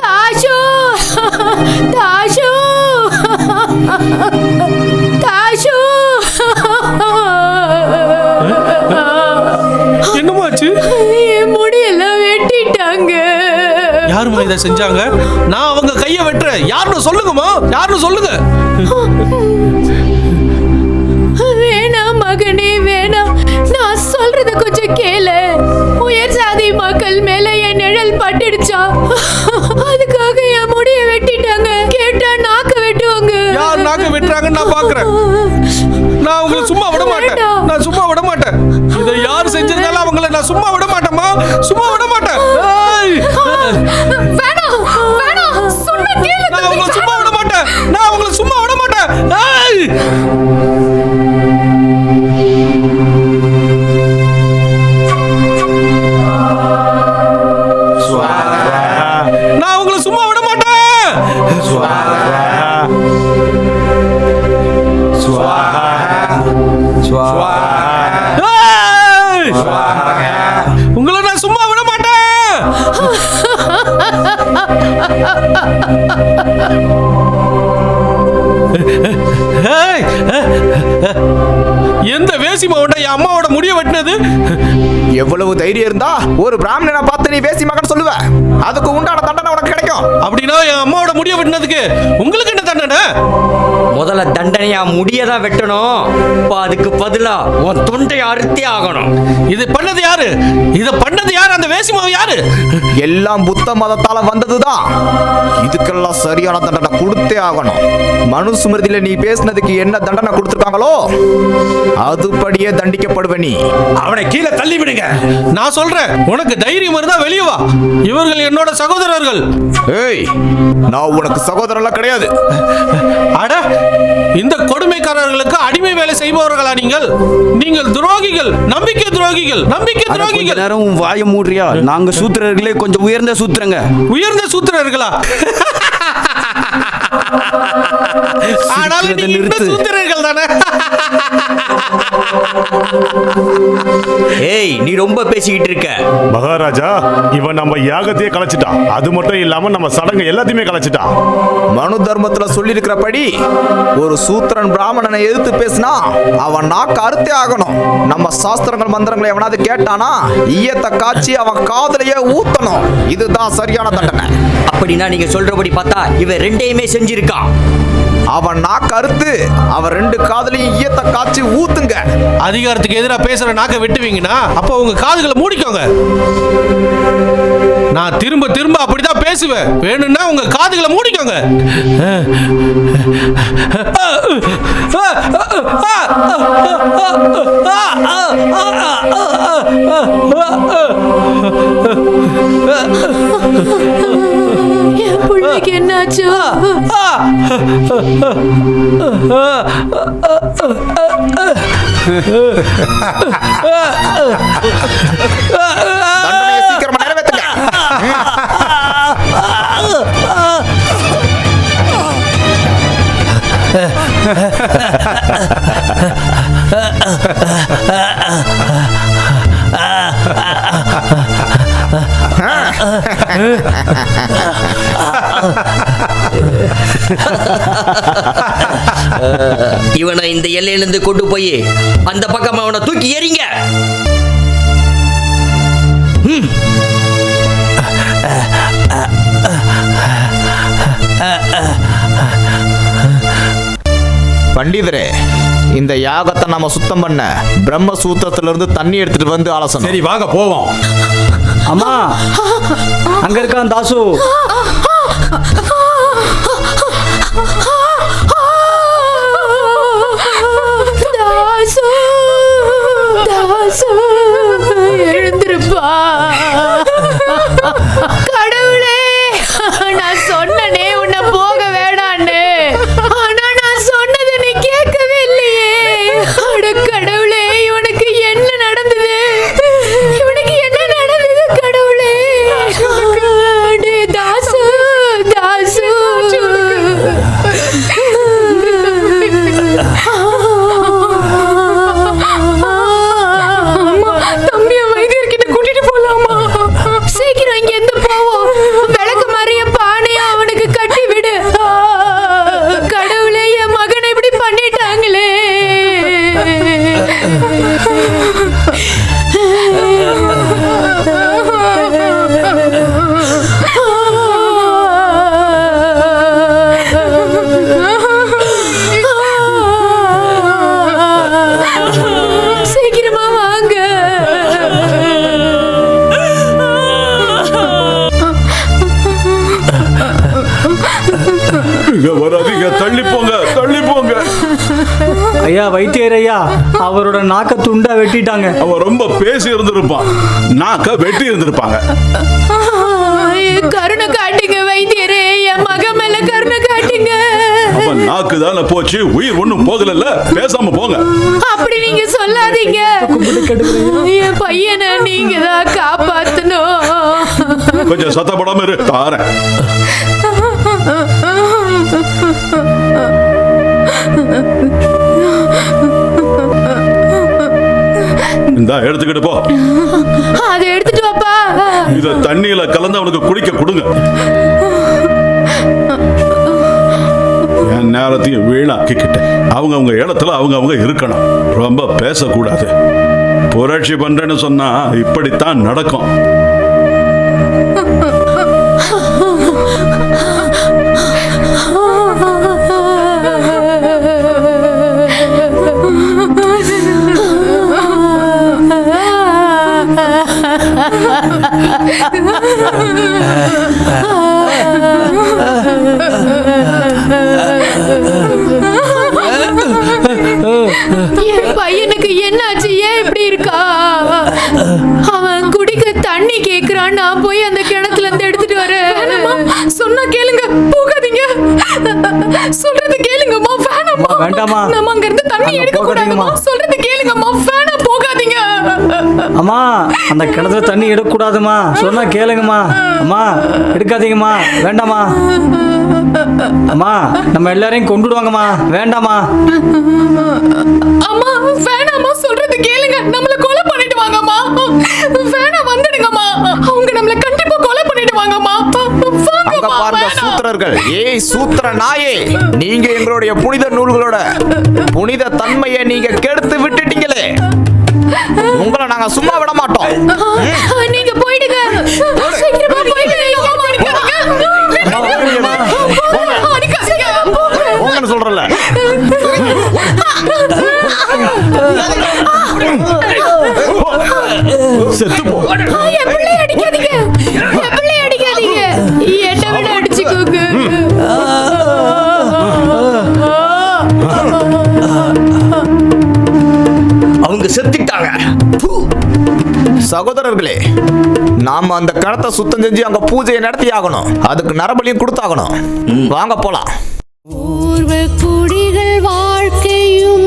தாஷு தாஷு தாஷு என்னமாச்சு என் முடியெல்லாம் வெட்டிட்டாங்க. யாரும்மா இதை செஞ்சாங்க? நான் அவங்க கையை வெட்டுறேன். யாருன்னு சொல்லுங்கம்மா. யாருன்னு சொல்லுங்க. சொல்றத கேள. உயர் சாதி மக்கள் மேல என் நிழல் பட்டுடுச்சா? அதுக்காக என் முடிய வெட்டிட்டாங்க. கேட்டா நாக்க வெட்டுவாங்க. யார் நாக்க வெட்டுறாங்கன்னு நான் பாக்குறேன். நான் உங்களை சும்மா விட மாட்டேன். நான் சும்மா விட மாட்டேன். இதை யார் செஞ்சதுனால அவங்கள நான் சும்மா விட மாட்டேம்மா. சும்மா விட மாட்டேன். எந்த வேசி மாவட்ட என் அம்மாவோட முடிய வெட்டினது? எவ்வளவு தைரியம் இருந்தா ஒரு பிராமணனை பார்த்து நீ பேசி மகன் சொல்லுவ. அதுக்கு உண்டான தண்டனை உனக்கு கிடைக்கும். அப்படின்னா என் அம்மாவோட முடிய வெட்டினதுக்கு உங்களுக்கு என்ன தண்டனை? முதல்ல தண்டனையா முடியதான் வெட்டணும். இப்ப அதுக்கு பதிலா உன் தொண்டையை அறுத்தே ஆகணும். இது பண்ணது யாரு? இத பண்ணது யாரு? அந்த வேசி மாவு யாரு? எல்லாம் புத்த மதத்தால வந்ததுதான். இதுக்கெல்லாம் சரியான தண்டனை கொடுத்தே ஆகணும். மனு சுமிருதியில நீ பேசினதுக்கு என்ன தண்டனை கொடுத்துருக்காங்களோ அதுபடியே தண்டிக்கப்படுவ நீ. அவனை கீழே தள்ளி விடுங்க. நான் சொல்றேன் உனக்கு தைரியம் இருந்தா வெளியே வா. இவர்கள் என்னோட சகோதரர்கள். ஏய் நான் உனக்கு சகோதரன்லாம் கிடையாது. அட இந்த கொடுமைக்காரர்களுக்கு அடிமை வேலை செய்பவர்களா நீங்கள்? நீங்கள் துரோகிகள் நம்பிக்கை துரோகிகள் நம்பிக்கை துரோகிகள். நேரம் வாயை மூடுறியா? நாங்க சூத்திரர்களே கொஞ்சம் உயர்ந்த சூத்திரங்க. உயர்ந்த சூத்திரர்களா? சிரிக்கிறதை நீங்க. சூத்திரர்கள் தானே? ஏய் நீ ரொம்ப பேசிக்கிட்டு இருக்க. மகாராஜா இவன் நம்ம யாகத்தையே கலைச்சிட்டான் அது மட்டும் இல்லாம நம்ம சடங்கு எல்லாத்தையுமே கலைச்சிட்டான் மனு தர்மத்துல சொல்லியிருக்கிறபடி ஒரு சூத்திரன் பிராமணனை எதிர்த்து பேசினா அவன் நாக்கு அறுத்தே ஆகணும். நம்ம சாஸ்திரங்கள் மந்திரங்களை எவனாவது கேட்டானா ஈயத்தை காய்ச்சி அவன் காதலையே ஊத்தணும். இதுதான் சரியான தண்டனை. அப்படின்னா நீங்க சொல்றபடி பார்த்தா இவன் ரெண்டையுமே செஞ்சிருக்கான். அவன் நாக்கு அறுத்து அவன் ரெண்டு காதலையும் ஈயத்தை காய்ச்சி ஊத்துங்க. அதிகாரத்துக்கு எதிராக பேசுற நாக்க வெட்டுவீங்கன்னா அப்போ உங்க காதுகளை மூடிக்கோங்க. நான் திரும்ப திரும்ப அப்படிதான் பேசுவேன். வேணும்னா உங்க காதுகளை மூடிக்கோங்க. என் பிள்ளைக்கு என்னாச்சு தண்டனையை சீக்கிரமா நிறைவேற்றுங்க இவனை இந்த எல்லையிலிருந்து கொண்டு போய் அந்த பக்கம் அவனை தூக்கி எறிங்க. பண்டிதரே இந்த யாகத்தை நாம சுத்தம் பண்ண பிரம்மசூத்திரத்துல இருந்து தண்ணி எடுத்துட்டு வந்து ஆலோசனை சரி வாங்க போவோம். அம்மா அங்க இருக்கான் தாசு? தாசு ஐயா வைத்தியர் ஐயா அவரோட நாக்க துண்டா வெட்டிட்டாங்க. அவன் ரொம்ப பேசி இருந்திருப்பான். நாக்க வெட்டி இருந்திருப்பாங்க. கருணை காட்டுங்க வைத்தியரே என் மக மேல கருணை காட்டுங்க. அவன் நாக்கு தானே போச்சு உயிர் ஒண்ணும் போகலல்ல பேசாம போங்க. அப்படி நீங்க சொல்லாதீங்க. என் பையனை நீங்க தான் காப்பாத்தணும். கொஞ்சம் சத்தப்படாம இரு தாரேன். இந்தா எடுத்துக்கிட்டு போ. அதை எடுத்துட்டு வாப்பா. இத தண்ணியில கலந்து அவனுக்கு குடிக்க கொடுங்க. என் நேரத்தையும் வீணாக்கிக்கிட்டு அவங்க அவங்க இடத்துல அவங்க அவங்க இருக்கணும். ரொம்ப பேசக்கூடாது. புரட்சி பண்றேன்னு சொன்னா இப்படித்தான் நடக்கும். சொல்றது கேளுங்கம்மா வேணாம்மா. வேண்டாம்மா. நம்ம அங்க இருந்து தண்ணி எடுக்க கூடாதுமா. சொல்றது கேளுங்கம்மா வேணாம் போகாதீங்க. அம்மா அந்த கிணத்துல தண்ணி எடுக்கக்கூடாதும்மா. சொன்னா கேளுங்கம்மா. அம்மா எடுக்காதீங்கம்மா. வேண்டாம்மா. அம்மா நம்ம எல்லாரையும் கொண்டுடுவாங்கம்மா. வேண்டாம்மா. அம்மா வேணாம்மா சொல்றது கேளுங்க. நம்மள கொலை பண்ணிடுவாங்கம்மா. வேணாம் வந்துடுங்கம்மா. அவங்க நம்மள கண்டிப்பா கொலை பண்ணிடுவாங்கம்மா. வாங்கம்மா சூத்திரர்கள் ஏய் சூத்திர நாயே நீங்க எங்களுடைய புனித நூல்களோட புனித தன்மையை நீங்க கெடுத்து விட்டுட்டீங்களே. உங்களை நாங்க சும்மா விட மாட்டோம். அவங்க செத்துட்டாங்க. சகோதரர்களே நாம அந்த கிணத்தை சுத்தம் செஞ்சு அங்க பூஜையை நடத்தி ஆகணும். அதுக்கு நரபலியும் கொடுத்தாகணும். வாங்க போலாம். வாழ்க்கையும்